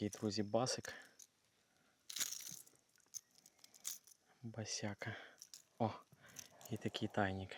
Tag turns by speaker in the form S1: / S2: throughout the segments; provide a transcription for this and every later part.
S1: такий, друзі, басик. Басяка. О, і такий тайник.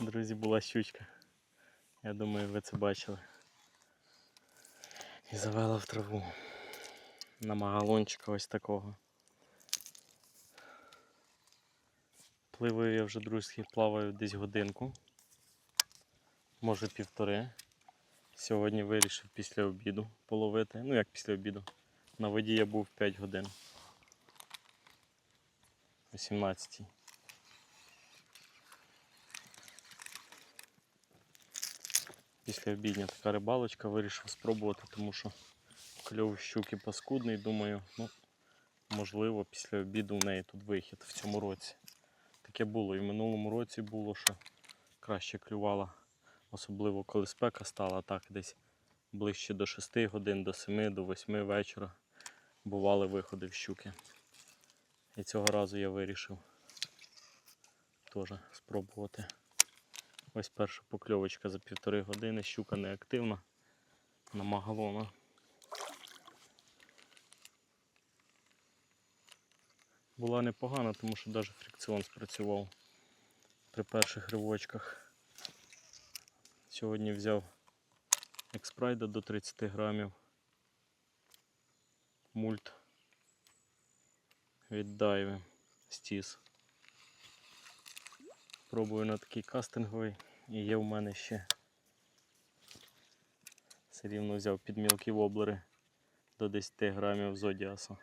S1: Друзі, була щучка. Я думаю, ви це бачили. І завела в траву. На магалончика ось такого. Пливаю я вже, друзі, плаваю десь годинку. Може півтори. Сьогодні вирішив після обіду половити. Ну як після обіду. На воді я був 5 годин. О 17. Після обідня така рибалочка вирішив спробувати, тому що кльов щуки паскудний. Думаю, ну, можливо, після обіду в неї тут вихід в цьому році. Таке було. І в минулому році було, що краще клювала, особливо коли спека стала, так десь ближче до 6 годин, до 7, до 8 вечора бували виходи в щуки. І цього разу я вирішив теж спробувати. Ось перша покльовочка за півтори години, щука неактивна на Була непогана, тому що навіть фрикціон спрацював при перших ривочках. Сьогодні взяв експрайда до 30 грамів. Мульт від Дайви Стіс. Пробую на такий кастинговий і є в мене ще все рівно взяв під мілкі воблери до 10 грамів зодіаса.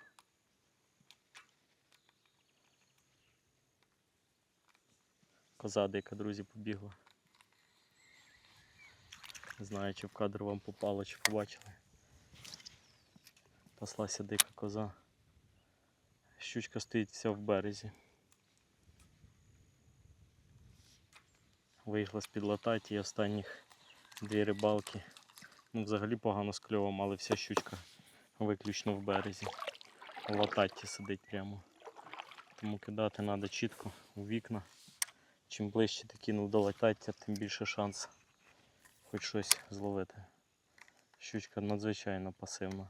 S1: Коза дика, друзі, побігла. Не знаю, чи в кадр вам попало, чи побачили. Паслася дика коза. Щучка стоїть вся в березі. Виїхала з-під лататі останніх дві рибалки. Ну, взагалі погано з кльовом, але вся щучка виключно в березі. Лататі сидить прямо. Тому кидати треба чітко у вікна. Чим ближче ти кинув до латаття, тим більше шанс хоч щось зловити. Щучка надзвичайно пасивна.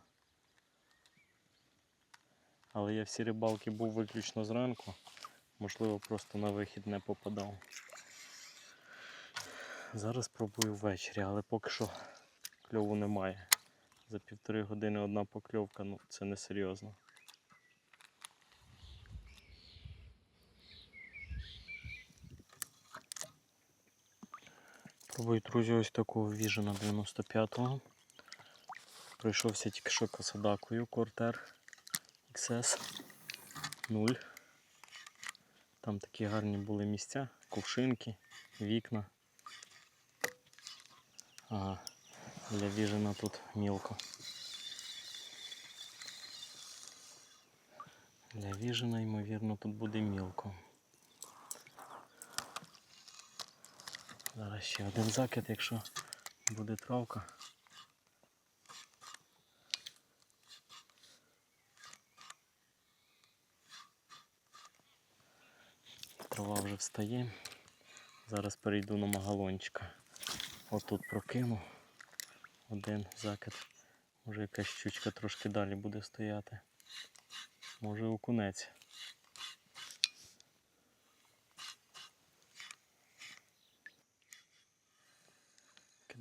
S1: Але я всі рибалки був виключно зранку. Можливо, просто на вихід не попадав. Зараз пробую ввечері, але поки що кльову немає. За півтори години одна покльовка, ну це не серйозно. Пробую, друзі, ось такого віжена 95-го. Пройшовся тільки що касадакою Кортер XS 0. Там такі гарні були місця, кувшинки, вікна. Ага, для віжена тут мілко. Для віжена, ймовірно, тут буде мілко. Зараз ще один закид, якщо буде травка. Трава вже встає. Зараз перейду на магалончика. Отут прокину один закид. Може якась щучка трошки далі буде стояти. Може окунець.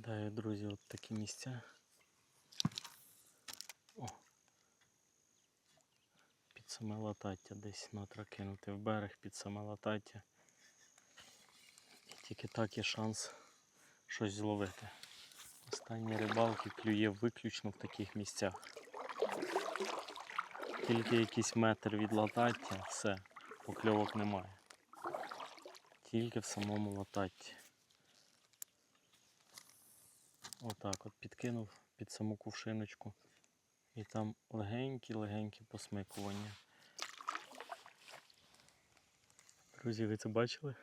S1: Кидаю, друзі, от такі місця. О. Під саме латаття десь натра кинути в берег під саме латаття. І тільки так є шанс щось зловити. Останні рибалки клює виключно в таких місцях. Тільки якийсь метр від латаття, все, покльовок немає. Тільки в самому лататті. Отак от підкинув під саму кувшиночку. І там легенькі-легенькі посмикування. Друзі, ви це бачили?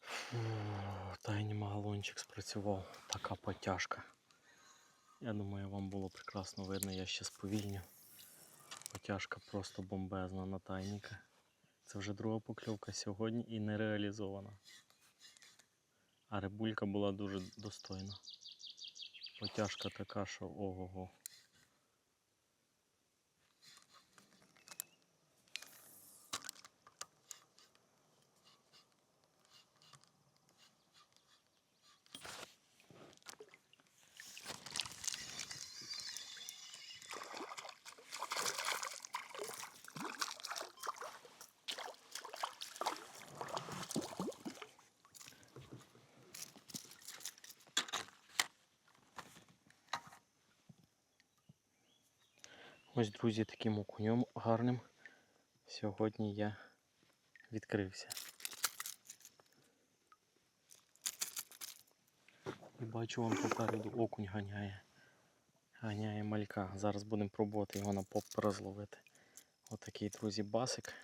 S1: Фу, тайний магалончик спрацював. Така потяжка. Я думаю, вам було прекрасно видно, я ще сповільню. Потяжка просто бомбезна на тайника. Це вже друга покльовка сьогодні і не реалізована. А рибулька була дуже достойна. Потяжка така, що ого-го. Ось, друзі, таким окунем гарним сьогодні я відкрився. І бачу, вон попереду окунь ганяє. Ганяє малька. Зараз будемо пробувати його на поп розловити. Отакий, друзі, басик.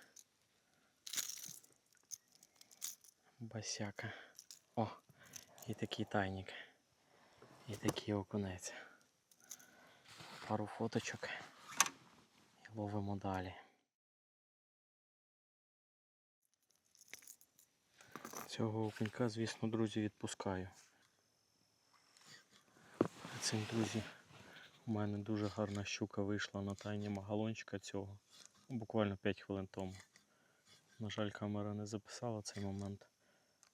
S1: Басяка. О, і такий тайник. І такий окунець. Пару фоточок ловимо далі. Цього окунька, звісно, друзі, відпускаю. Цим, друзі, у мене дуже гарна щука вийшла на тайні магалончика цього. Буквально 5 хвилин тому. На жаль, камера не записала цей момент.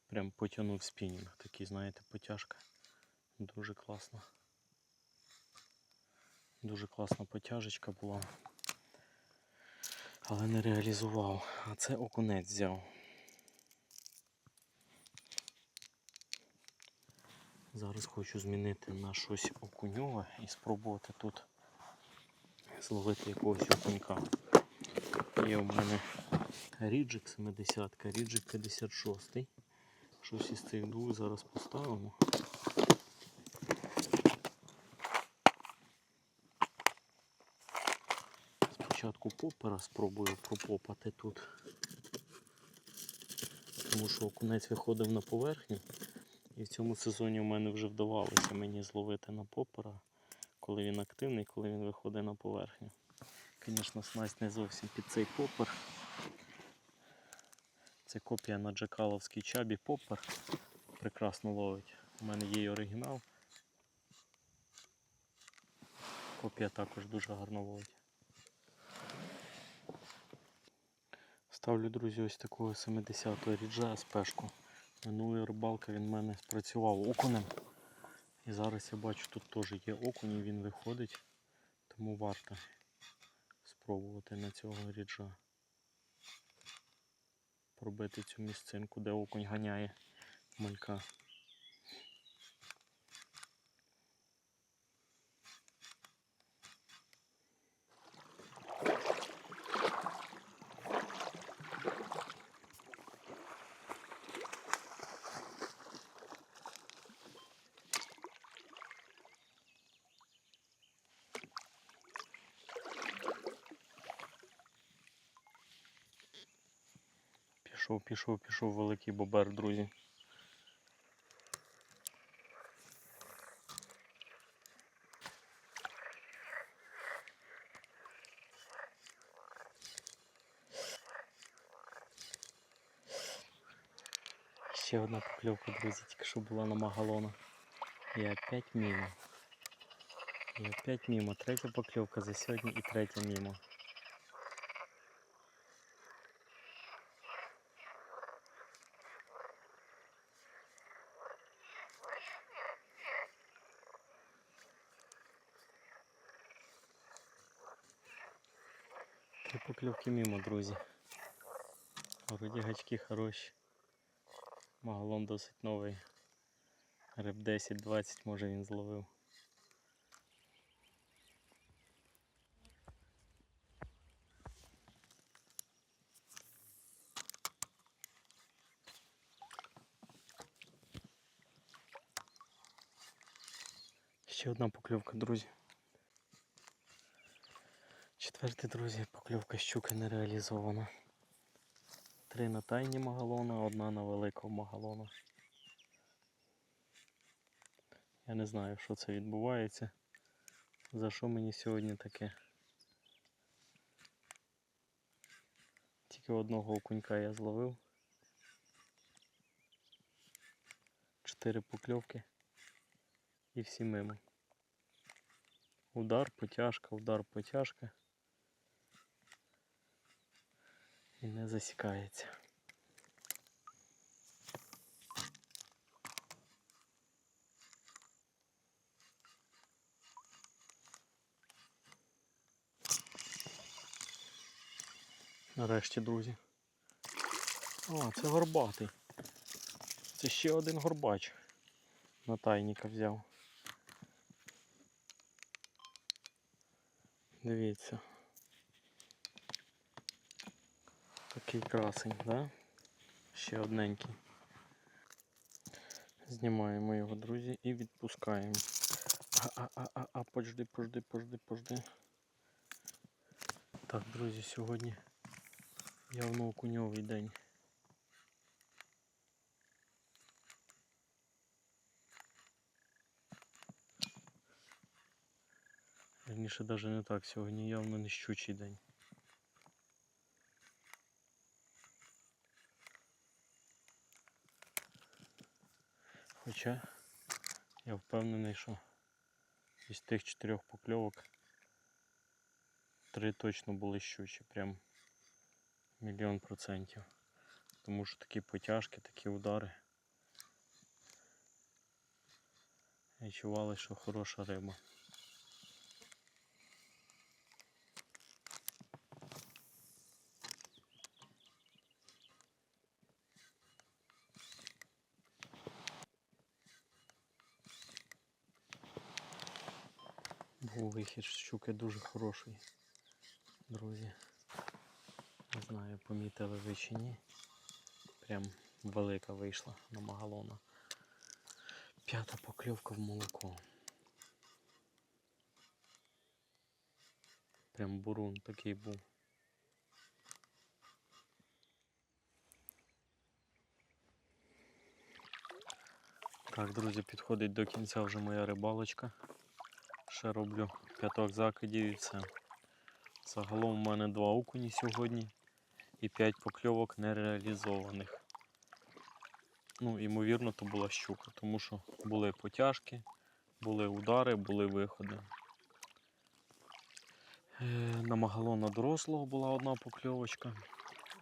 S1: Прям потягнув спінінг. Такий, знаєте, потяжка. Дуже класно. Дуже класна потяжечка була. Але не реалізував. А це окунець взяв. Зараз хочу змінити на щось окуньове і спробувати тут зловити якогось окунька. Є у мене ріджик 70, ріджик 56. Щось із цих двох зараз поставимо. Спочатку попера спробую пропопати тут. Тому що окунець виходив на поверхню. І в цьому сезоні в мене вже вдавалося мені зловити на попера, коли він активний, коли він виходить на поверхню. Звісно, снасть не зовсім під цей попер. Це копія на Джакаловський чабі попер. Прекрасно ловить. У мене є і оригінал. Копія також дуже гарно ловить. Ставлю, друзі, ось такого 70-го ріджа спешку. Минулої рибалки він в мене спрацював окунем. І зараз я бачу, тут теж є окунь і він виходить. Тому варто спробувати на цього ріджа пробити цю місцинку, де окунь ганяє малька. Пішов, пішов, пішов великий бобер, друзі. Ще одна покльовка, друзі, тільки що була на магалона. І опять мимо. І опять мимо. Третя покльовка за сьогодні і третя мимо. Три покльовки мимо, друзі. Вроді гачки хороші. Магалон досить новий. Риб 10-20 може він зловив. Ще одна покльовка, друзі. Четвертий, друзі, покльовка щуки не реалізована. Три на тайні магалона, одна на великого магалона. Я не знаю, що це відбувається. За що мені сьогодні таке Тільки одного окунька я зловив. Чотири покльовки і всі мимо. Удар, потяжка, удар, потяжка. І не засікається. Нарешті, друзі. О, це горбатий. Це ще один горбач. На тайника взяв. Дивіться. Такий красень, да? Ще одненький. Знімаємо його, друзі, і відпускаємо. А, а, а, а, а, пожди, пожди, пожди, пожди. Так, друзі, сьогодні явно окуньовий день. Верніше навіть не так, сьогодні явно не щучий день. Хоча я впевнений, що із тих чотирьох покльовок три точно були щучі, прям мільйон процентів. Тому що такі потяжки, такі удари. Відчували, що хороша риба. Був вихід щуки дуже хороший, друзі. Не знаю, помітили ви чи ні. Прям велика вийшла на магалона. П'ята покльовка в молоко. Прям бурун такий був. Так, друзі, підходить до кінця вже моя рибалочка. Ще роблю п'яток закидів. Загалом у мене два окуні сьогодні і 5 покльовок нереалізованих. Ну, ймовірно, то була щука, тому що були потяжки, були удари, були виходи. Е, На магалона дорослого була одна покльовочка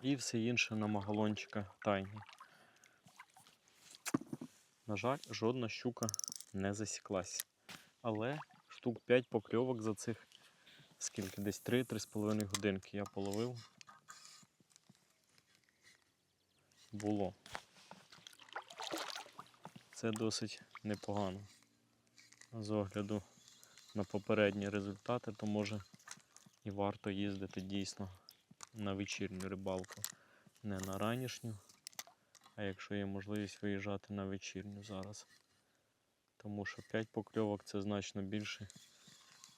S1: і все інше на магалончика тайні. На жаль, жодна щука не засіклась. Але штук 5 покльовок за цих скільки? Десь 3-3,5 годинки я половив. Було. Це досить непогано. З огляду на попередні результати, то може і варто їздити дійсно на вечірню рибалку. Не на ранішню, а якщо є можливість виїжджати на вечірню зараз. Тому що 5 покльовок це значно більше,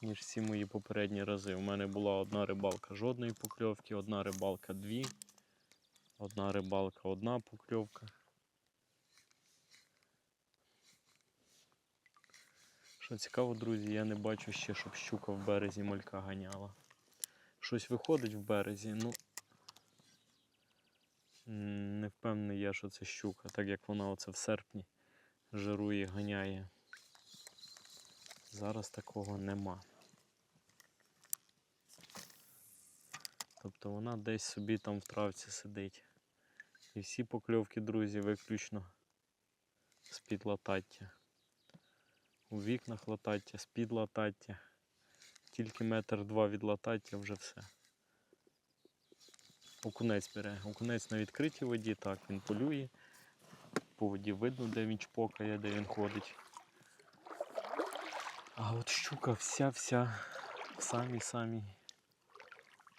S1: ніж всі мої попередні рази. У мене була одна рибалка жодної покльовки, одна рибалка дві, одна рибалка, одна покльовка. Що цікаво, друзі, я не бачу ще, щоб щука в березі малька ганяла. Щось виходить в березі, ну не впевнений я, що це щука, так як вона оце в серпні жирує, ганяє. Зараз такого нема. Тобто вона десь собі там в травці сидить. І всі покльовки, друзі, виключно з-під латаття. У вікнах латаття, з-під латаття. Тільки метр два від латаття вже все. Окунець бере. Окунець на відкритій воді, так, він полює. По воді видно, де він чпокає, де він ходить. А от щука вся-вся в самій-самій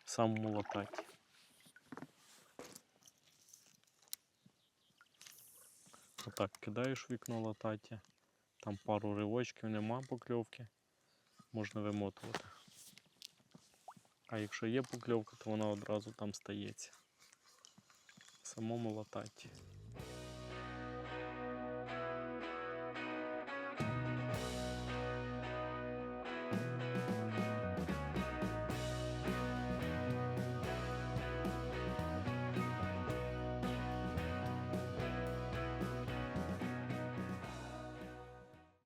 S1: самому лататі. Отак кидаєш вікно латаття, там пару ривочків, нема покльовки, можна вимотувати. А якщо є покльовка, то вона одразу там стається. В самому лататі.